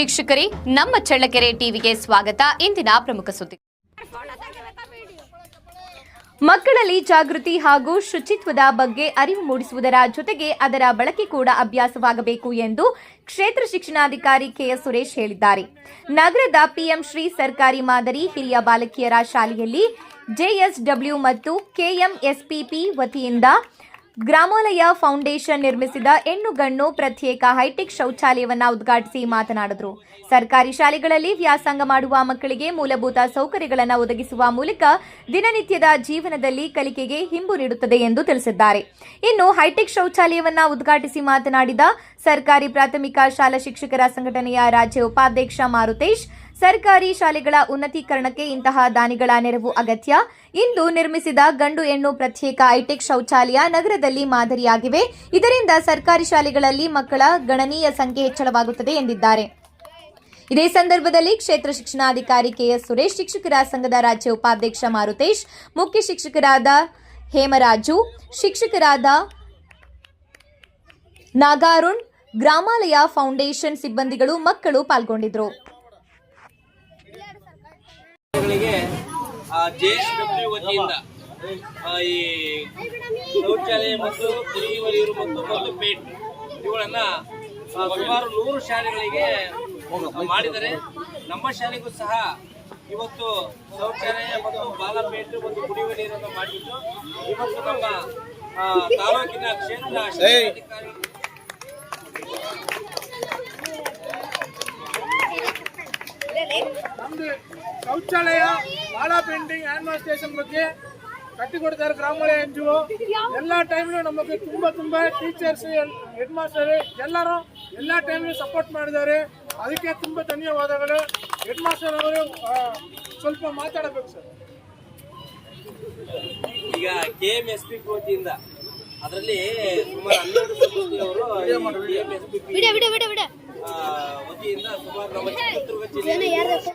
ವೀಕ್ಷಕರೇ, ನಮ್ಮ ಚಳ್ಳಕೆರೆ ಟಿವಿಗೆ ಸ್ವಾಗತ. ಇಂದಿನ ಪ್ರಮುಖ ಸುದ್ದಿ. ಮಕ್ಕಳಲ್ಲಿ ಜಾಗೃತಿ ಹಾಗೂ ಶುಚಿತ್ವದ ಬಗ್ಗೆ ಅರಿವು ಮೂಡಿಸುವುದರ ಜೊತೆಗೆ ಅದರ ಬಳಕೆ ಕೂಡ ಅಭ್ಯಾಸವಾಗಬೇಕು ಎಂದು ಕ್ಷೇತ್ರ ಶಿಕ್ಷಣಾಧಿಕಾರಿ ಕೆಎಸ್ ಸುರೇಶ್ ಹೇಳಿದ್ದಾರೆ. ನಗರದ ಪಿಎಂ ಶ್ರೀ ಸರ್ಕಾರಿ ಮಾದರಿ ಹಿರಿಯ ಬಾಲಕಿಯರ ಶಾಲೆಯಲ್ಲಿ ಜೆಎಸ್ಡಬ್ಲ್ಯೂ ಮತ್ತು ಕೆಎಂಎಸ್ಪಿಪಿ ವತಿಯಿಂದ ಗ್ರಾಮಾಲಯ ಫೌಂಡೇಶನ್ ನಿರ್ಮಿಸಿದ ಹೆಣ್ಣುಗಣ್ಣು ಪ್ರತ್ಯೇಕ ಹೈಟೆಕ್ ಶೌಚಾಲಯವನ್ನು ಉದ್ಘಾಟಿಸಿ ಮಾತನಾಡಿದರು. ಸರ್ಕಾರಿ ಶಾಲೆಗಳಲ್ಲಿ ವ್ಯಾಸಂಗ ಮಾಡುವ ಮಕ್ಕಳಿಗೆ ಮೂಲಭೂತ ಸೌಕರ್ಯಗಳನ್ನು ಒದಗಿಸುವ ಮೂಲಕ ದಿನನಿತ್ಯದ ಜೀವನದಲ್ಲಿ ಕಲಿಕೆಗೆ ಹಿಂಬು ನೀಡುತ್ತದೆ ಎಂದು ತಿಳಿಸಿದ್ದಾರೆ. ಇನ್ನು ಹೈಟೆಕ್ ಶೌಚಾಲಯವನ್ನ ಉದ್ಘಾಟಿಸಿ ಮಾತನಾಡಿದ ಸರ್ಕಾರಿ ಪ್ರಾಥಮಿಕ ಶಾಲಾ ಶಿಕ್ಷಕರ ಸಂಘಟನೆಯ ರಾಜ್ಯ ಉಪಾಧ್ಯಕ್ಷ ಮಾರುತೇಶ್ ಸರ್ಕಾರಿ ಶಾಲೆಗಳ ಉನ್ನತೀಕರಣಕ್ಕೆ ಇಂತಹ ದಾನಿಗಳ ನೆರವು ಅಗತ್ಯ. ಇಂದು ನಿರ್ಮಿಸಿದ ಗಂಡು ಹೆಣ್ಣು ಪ್ರತ್ಯೇಕ ಹೈಟೆಕ್ ಶೌಚಾಲಯ ನಗರದಲ್ಲಿ ಮಾದರಿಯಾಗಿವೆ. ಇದರಿಂದ ಸರ್ಕಾರಿ ಶಾಲೆಗಳಲ್ಲಿ ಮಕ್ಕಳ ಗಣನೀಯ ಸಂಖ್ಯೆ ಹೆಚ್ಚಳವಾಗುತ್ತದೆ ಎಂದಿದ್ದಾರೆ. ಇದೇ ಸಂದರ್ಭದಲ್ಲಿ ಕ್ಷೇತ್ರ ಶಿಕ್ಷಣಾಧಿಕಾರಿ ಕೆಎಸ್ ಸುರೇಶ್, ಶಿಕ್ಷಕರ ಸಂಘದ ರಾಜ್ಯ ಉಪಾಧ್ಯಕ್ಷ ಮಾರುತೇಶ್, ಮುಖ್ಯ ಶಿಕ್ಷಕರಾದ ಹೇಮರಾಜು, ಶಿಕ್ಷಕರಾದ ನಾಗಾರುಣ್, ಗ್ರಾಮಾಲಯ ಫೌಂಡೇಶನ್ ಸಿಬ್ಬಂದಿಗಳು, ಮಕ್ಕಳು ಪಾಲ್ಗೊಂಡಿದ್ದರು. ಜೆ ಎಸ್ ಡಬ್ಲ್ಯೂ ವತಿಯಿಂದ ಈ ಶೌಚಾಲಯ ಮತ್ತು ಕುಡಿಯುವ ನೀರು ಮತ್ತು ಒಂದು ಪೇಟ್ ಇವುಗಳನ್ನ ಆ, ಸುಮಾರು ನೂರು ಶಾಲೆಗಳಿಗೆ ಮಾಡಿದರೆ ನಮ್ಮ ಶಾಲೆಗೂ ಸಹ ಇವತ್ತು ಶೌಚಾಲಯ ಮತ್ತು ಬಾಲ ಪೇಂಟ್ ಮತ್ತು ಕುಡಿಯುವ ನೀರನ್ನು ಮಾಡಿದ್ದು. ಇವತ್ತು ನಮ್ಮ ಆ, ತಾಲೂಕಿನ ಕ್ಷೇತ್ರ ಶಿಕ್ಷಣಾಧಿಕಾರಿ ನಮ್ದು ಶೌಚಾಲಯ ಬಾಳ ಪೇಂಟಿಂಗ್ ಆನ್ವಲ್ ಸ್ಟೇಷನ್ ಬಗ್ಗೆ ಕಟ್ಟಿಕೊಡ್ತಾರೆ ಗ್ರಾಮಗಳ ಎನ್ ಜಿ ಎಲ್ಲ ಟೈಮ್ನು ನಮಗೆ ತುಂಬ ತುಂಬ ಟೀಚರ್ಸ್ ಹೆಡ್ ಮಾಸ್ಟರ್ ಎಲ್ಲರೂ ಎಲ್ಲ ಟೈಮ್ನು ಸಪೋರ್ಟ್ ಮಾಡಿದ್ದಾರೆ. ಅದಕ್ಕೆ ತುಂಬ ಧನ್ಯವಾದಗಳು. ಹೆಡ್ ಮಾಸ್ಟರ್ ಅವರು ಸ್ವಲ್ಪ ಮಾತಾಡಬೇಕು ಸರ್. ಈಗ ಕೆ ಎಂ ಎಸ್ ಪಿ ಕೋತಿಯಿಂದ ಅದರಲ್ಲಿ ಸುಮಾರು ಹನ್ನೆರಡು ಸಂಸ್ಥೆಯವರು ಕೆ ಎಂ ಎಸ್ ಪಿ ವತಿಯಿಂದ ಸುಮಾರು ನಮ್ಮ ಚಿತ್ರದುರ್ಗ ಜಿಲ್ಲೆಯಲ್ಲಿ